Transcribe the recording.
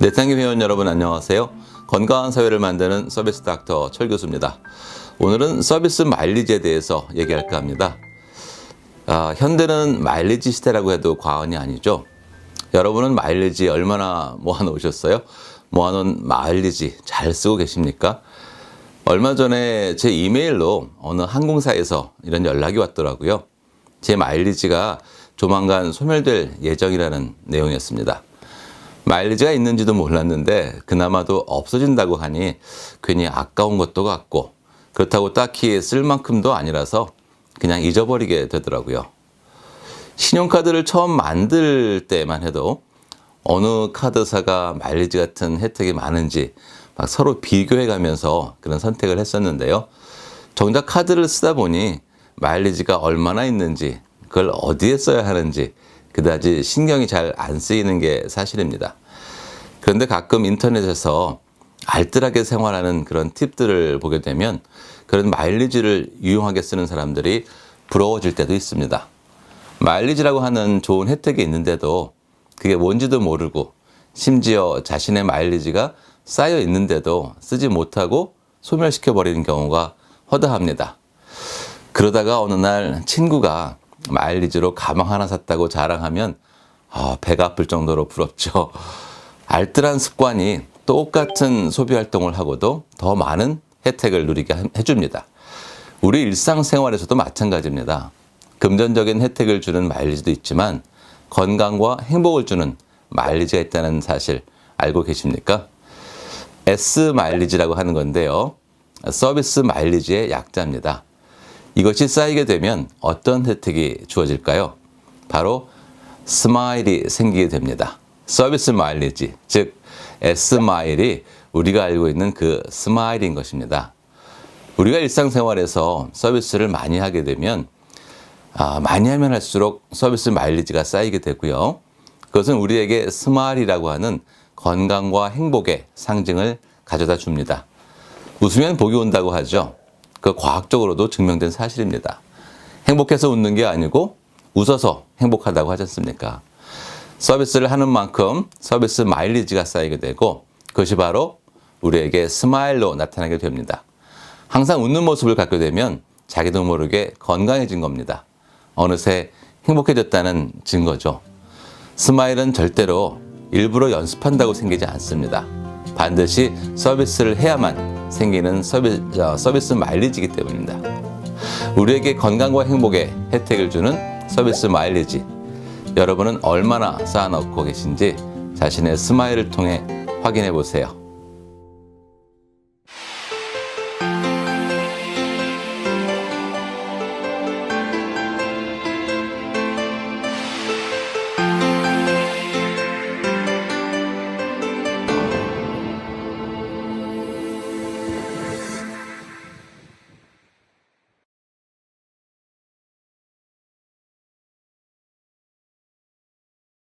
내탕기 회원 여러분 안녕하세요. 건강한 사회를 만드는 서비스 닥터 철 교수입니다. 오늘은 서비스 마일리지에 대해서 얘기할까 합니다. 아, 현대는 마일리지 시대라고 해도 과언이 아니죠. 여러분은 마일리지 얼마나 모아놓으셨어요? 모아놓은 마일리지 잘 쓰고 계십니까? 얼마 전에 제 이메일로 어느 항공사에서 이런 연락이 왔더라고요. 제 마일리지가 조만간 소멸될 예정이라는 내용이었습니다. 마일리지가 있는지도 몰랐는데 그나마도 없어진다고 하니 괜히 아까운 것도 같고 그렇다고 딱히 쓸 만큼도 아니라서 그냥 잊어버리게 되더라고요. 신용카드를 처음 만들 때만 해도 어느 카드사가 마일리지 같은 혜택이 많은지 막 서로 비교해 가면서 그런 선택을 했었는데요. 정작 카드를 쓰다 보니 마일리지가 얼마나 있는지 그걸 어디에 써야 하는지 그다지 신경이 잘 안 쓰이는 게 사실입니다. 그런데 가끔 인터넷에서 알뜰하게 생활하는 그런 팁들을 보게 되면 그런 마일리지를 유용하게 쓰는 사람들이 부러워질 때도 있습니다. 마일리지라고 하는 좋은 혜택이 있는데도 그게 뭔지도 모르고 심지어 자신의 마일리지가 쌓여 있는데도 쓰지 못하고 소멸시켜 버리는 경우가 허다합니다. 그러다가 어느 날 친구가 마일리지로 가방 하나 샀다고 자랑하면 아, 배가 아플 정도로 부럽죠. 알뜰한 습관이 똑같은 소비 활동을 하고도 더 많은 혜택을 누리게 해줍니다. 우리 일상생활에서도 마찬가지입니다. 금전적인 혜택을 주는 마일리지도 있지만 건강과 행복을 주는 마일리지가 있다는 사실 알고 계십니까? S 마일리지라고 하는 건데요. 서비스 마일리지의 약자입니다. 이것이 쌓이게 되면 어떤 혜택이 주어질까요? 바로 스마일이 생기게 됩니다. 서비스 마일리지, 즉 S 마일이 우리가 알고 있는 그 스마일인 것입니다. 우리가 일상생활에서 서비스를 많이 하게 되면 아, 많이 하면 할수록 서비스 마일리지가 쌓이게 되고요. 그것은 우리에게 스마일이라고 하는 건강과 행복의 상징을 가져다 줍니다. 웃으면 복이 온다고 하죠. 그 과학적으로도 증명된 사실입니다. 행복해서 웃는 게 아니고 웃어서 행복하다고 하지 않습니까? 서비스를 하는 만큼 서비스 마일리지가 쌓이게 되고 그것이 바로 우리에게 스마일로 나타나게 됩니다. 항상 웃는 모습을 갖게 되면 자기도 모르게 건강해진 겁니다. 어느새 행복해졌다는 증거죠. 스마일은 절대로 일부러 연습한다고 생기지 않습니다. 반드시 서비스를 해야만 생기는 서비, 어, 서비스 마일리지이기 때문입니다. 우리에게 건강과 행복의 혜택을 주는 서비스 마일리지. 여러분은 얼마나 쌓아놓고 계신지 자신의 스마일을 통해 확인해 보세요.